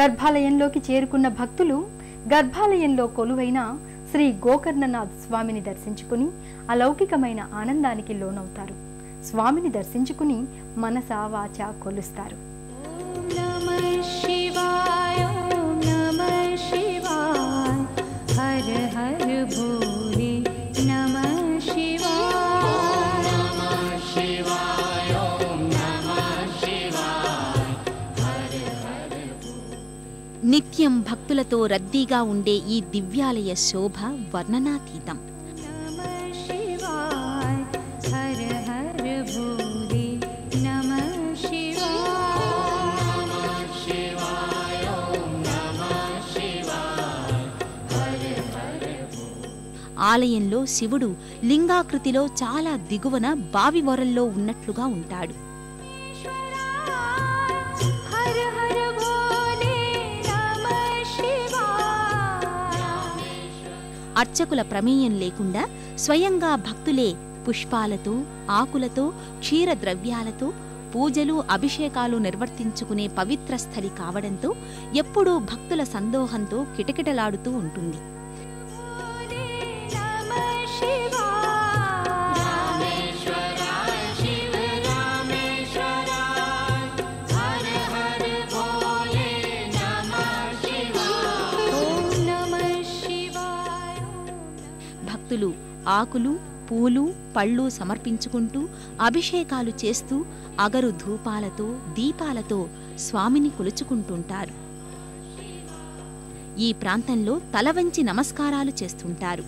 గర్భాలయంలోకి చేరుకున్న భక్తులు గర్భాలయంలో కొలువైన శ్రీ గోకర్ణనాథ్ స్వామిని దర్శించుకుని అలౌకికమైన ఆనందానికి లోనవుతారు. స్వామిని దర్శించుకుని మనసా వాచ కొలుస్తారు. శివా నిత్యం భక్తులతో రద్దీగా ఉండే ఈ దివ్యాలయ శోభ వర్ణనాతీతం. ఆలయంలో శివుడు లింగాకృతిలో చాలా దిగువన బావి వరల్లో ఉన్నట్లుగా ఉంటాడు. అర్చకుల ప్రమేయం లేకుండా స్వయంగా భక్తులే పుష్పాలతో ఆకులతో క్షీర ద్రవ్యాలతో పూజలు అభిషేకాలు నిర్వర్తించుకునే పవిత్ర స్థలి కావడంతో ఎప్పుడూ భక్తుల సందోహంతో కిటకిటలాడుతూ ఉంటుంది. భక్తులు ఆకులు పూలు పళ్ళు సమర్పించుకుంటూ అభిషేకాలు చేస్తూ అగరు ధూపాలతో దీపాలతో స్వామిని కొలుచుకుంటుంటారు. ఈ ప్రాంతంలో తల వంచి నమస్కారాలు చేస్తుంటారు.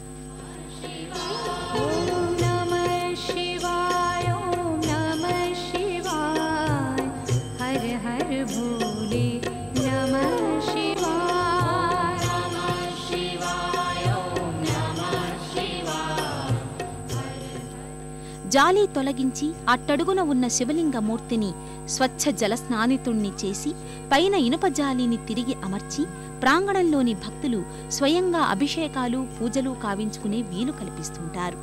జాలి తొలగించి అట్టడుగున ఉన్న శివలింగమూర్తిని స్వచ్ఛ జలస్నానితుణ్ణి చేసి పైన ఇనుప జాలిని తిరిగి అమర్చి ప్రాంగణంలోని భక్తులు స్వయంగా అభిషేకాలు పూజలు కావించుకునే వీలు కల్పిస్తుంటారు.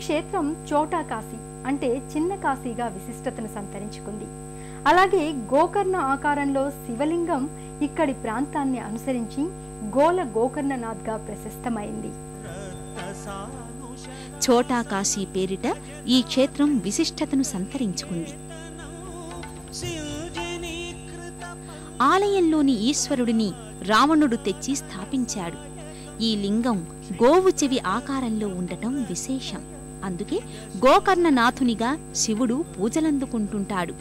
క్షేత్రం చోటా కాశీ అంటే చిన్న కాశీగా విశిష్టతను సంతరించుకుంది. అలాగే గోకర్ణ ఆకారంలో శివలింగం ఇక్కడి ప్రాంతాన్ని అనుసరించి గోల గోకర్ణనాథ్గా ప్రశస్తమైంది. చోటా కాశీ పేరిట ఈ క్షేత్రం విశిష్టతను సంతరించుకుంది. ఆలయంలోని ఈశ్వరుడిని రావణుడు తెచ్చి స్థాపించాడు. ఈ లింగం గోవు చెవి ఆకారంలో ఉండటం విశేషం. అందుకే గోకర్ణనాథునిగా శివుడు పూజలందుకుంటుంటాడు.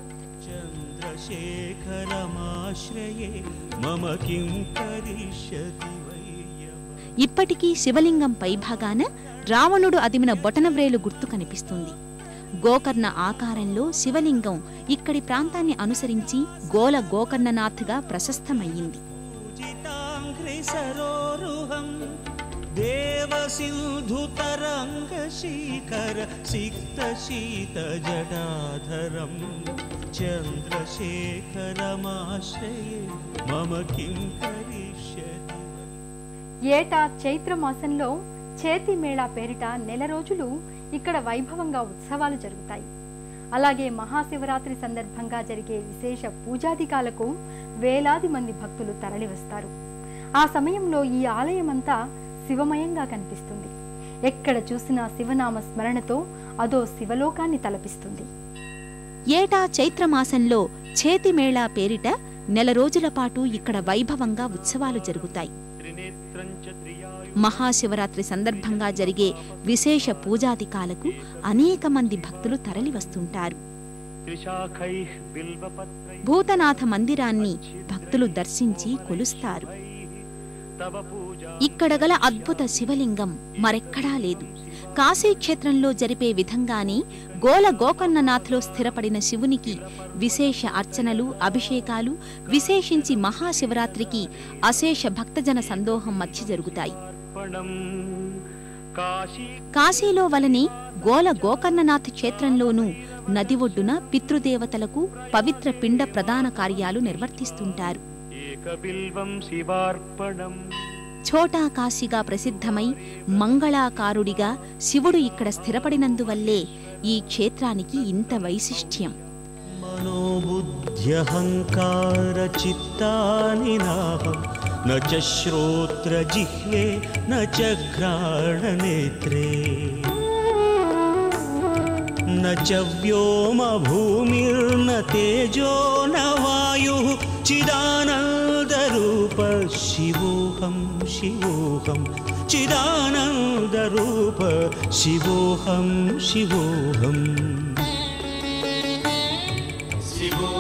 ఇప్పటికీ శివలింగం పైభాగాన రావణుడు అదిమిన బొటనవ్రేలు గుర్తు కనిపిస్తుంది. గోకర్ణ ఆకారంలో శివలింగం ఇక్కడి ప్రాంతాన్ని అనుసరించి గోల గోకర్ణనాథ్గా ప్రశస్తమయ్యింది. देवसिन्धुतरङ्गशीकर सिक्तशीतजटाधरं चन्द्रशेखरमाश्रये मम किं करिष्यति ఏటా చైత్ర మాసంలో చేతి మేళా పేరిట నెల రోజులు ఇక్కడ వైభవంగా ఉత్సవాలు జరుగుతాయి అలాగే మహాశివరాత్రి సందర్భంగా జరిగే విశేష పూజాధికాలకు వేలాది మంది భక్తులు తరలివస్తారు ఆ సమయంలో ఈ ఆలయమంతా శివమయంగా కనిపిస్తుంది. ఎక్కడ చూసినా శివనామ స్మరణతో అదో శివలోకాన్ని తలపిస్తుంది. ఏటా చైత్రమాసంలో చేతిమేళా పేరిట నెల రోజుల పాటు ఇక్కడ వైభవంగా ఉత్సవాలు జరుగుతాయి. మహాశివరాత్రి సందర్భంగా జరిగే విశేష పూజాధికాలకు అనేక మంది భక్తులు తరలివస్తుంటారు భూతనాథ మందిరాన్ని భక్తులు దర్శించి కొలుస్తారు. ఇక్కడ గల అద్భుత శివలింగం మరెక్కడా లేదు. కాశీక్షేత్రంలో జరిపే విధంగానే గోల గోకర్ణనాథ్లో స్థిరపడిన శివునికి విశేష అర్చనలు అభిషేకాలు విశేషించి మహాశివరాత్రికి అశేష భక్తజన సందోహం మధ్య జరుగుతాయి. కాశీలో వలనే గోల గోకర్ణనాథ్ క్షేత్రంలోనూ నది ఒడ్డున పితృదేవతలకు పవిత్ర పిండ ప్రధాన కార్యాలు నిర్వర్తిస్తుంటారు. ఛోటా కాశీగా ప్రసిద్ధమై మంగళాకారుడిగా శివుడు ఇక్కడ స్థిరపడినందువల్లే ఈ క్షేత్రానికి ఇంత వైశిష్ట్యం. మనోబుద్ధ్యహంకార చిత్తాని శ్రోత్ర జిహ్వే నేత్రే వ్యోమ భూమిర్న తేజో న వాయు. చిదానంద चिदानन्दरूप शिवोऽहं। शिवोऽहं चिदानन्दरूप शिवोऽहं। शिवोऽहम् शिवोऽहम् शिवो